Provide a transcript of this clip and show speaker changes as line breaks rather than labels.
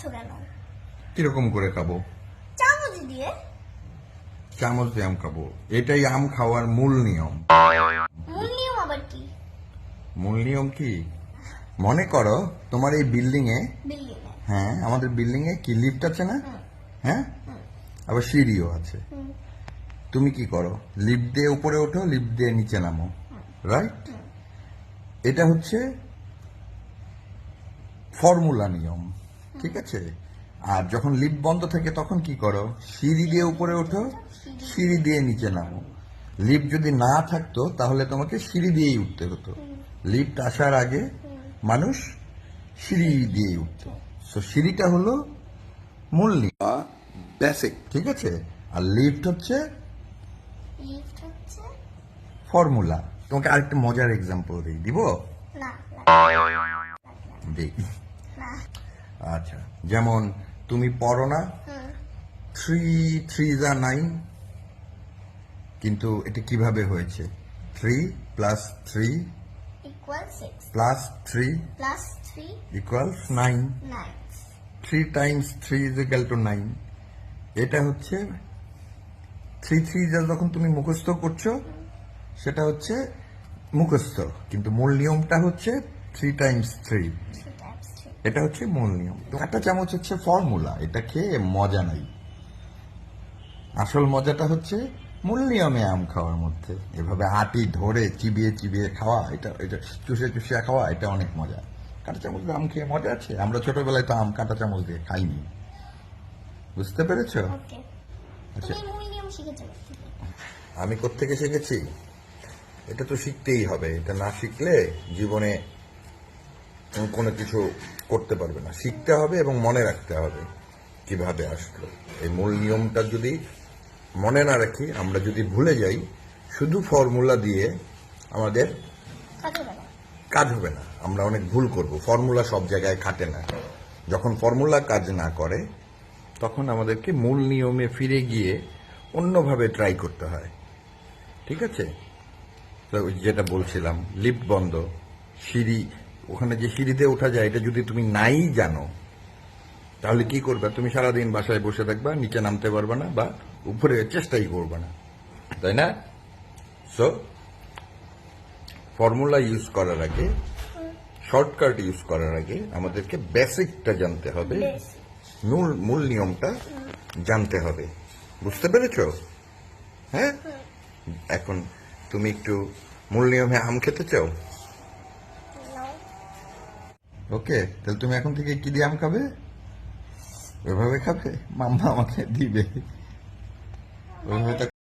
খাচ্ছ কেন?
কীরকম করে খাব?
চামচ দিয়ে।
চামচ দিয়ে আম খাব। এটাই আম খাওয়ার মূল নিয়ম।
মূল নিয়ম আবার কি?
মূল নিয়ম কি? মনে করো তোমার এই বিল্ডিং এ হ্যাঁ আমাদের বিল্ডিং এ কি লিফট আছে না? হ্যাঁ? আবার সিঁড়িও আছে। তুমি কি করো? লিফট দিয়ে উপরে ওঠো লিফট দিয়ে নিচে নামো। রাইট এটা হচ্ছে ফর্মুলা নিয়ম। ঠিক আছে? আর যখন লিফট বন্ধ থাকে তখন কি করো? সিঁড়ি দিয়ে উপরে ওঠো সিঁড়ি দিয়ে নিচে নামো। লিফট যদি না থাকতো তাহলে তোমাকে সিঁড়ি দিয়েই উঠতে হতো। লিফট আসার আগে মানুষ সিঁড়ি দিয়েই উঠতো। সো সিঁড়িটা হলো মূল নিয়ম
বেসিক
ঠিক আছে? আর লিফট হচ্ছে ফর্মুলা তোমাকে আরেকটা মজার এক্সাম্পল দিই দিব? দিই
না।
আচ্ছা যেমন তুমি পড়ো না থ্রি থ্রি যা নাইন কিন্তু এটা কীভাবে হয়েছে? Three plus three plus three
plus three
equals nine three times three is equal to nine এটা হচ্ছে থ্রি থ্রি যা যখন তুমি মুখস্থ করছ সেটা হচ্ছে মুখস্থ কিন্তু মূল নিয়মটা হচ্ছে থ্রি টাইমস থ্রি এটা হচ্ছে মূল নিয়ম। একটা চামচ হচ্ছে ফর্মুলা এটা খেয়ে মজা নাই। আসল মজাটা হচ্ছে মূল নিয়মে আম খাওয়ার মধ্যে। এভাবে আটি ধরে চিবিয়ে চিবিয়ে খাওয়া এটা এটা চুষে চুষে খাওয়া এটা অনেক মজা। কাঁটা চামচ দিয়ে আম খেয়ে মজা আছে। আমরা ছোটবেলায় তো আম কাঁটা চামচ দিয়ে খাইনি। বুঝতে পেরেছ? আচ্ছা? আমি কোত্থেকে শিখেছি? এটা তো শিখতেই হবে। এটা না শিখলে জীবনে কোনো কিছু করতে পারবে না। শিখতে হবে এবং মনে রাখতে হবে কীভাবে আসলো। এই মূল নিয়মটা যদি মনে না রাখি আমরা যদি ভুলে যাই শুধু ফর্মুলা দিয়ে আমাদের
কাজ
হবে না। আমরা অনেক ভুল করব। ফর্মুলা সব জায়গায় খাটে না। যখন ফর্মুলা কাজ না করে তখন আমাদেরকে মূল নিয়মে ফিরে গিয়ে অন্যভাবে ট্রাই করতে হয়। ঠিক আছে? যেটা বলছিলাম লিফট বন্ধ সিঁড়ি ওখানে যে সিঁড়িতে ওঠা যায় এটা যদি তুমি নাই জানো তাহলে কি করবে? তুমি সারাদিন বাসায় বসে থাকবা নিচে নামতে পারবে না বা উপরে চেষ্টাই করবে না। তাই না? সো ফর্মুলা ইউজ করার আগে শর্টকাট ইউজ করার আগে আমাদেরকে বেসিকটা জানতে হবে। মূল মূল নিয়মটা জানতে হবে। বুঝতে পেরেছ? হ্যাঁ। এখন তুমি একটু মূল নিয়মে আম খেতে চাও? ওকে, তাহলে তুমি এখন থেকে কি দিয়ে আম খাবে? ওইভাবে খাবে? মাম্মা আমাকে দিবে। ওইভাবে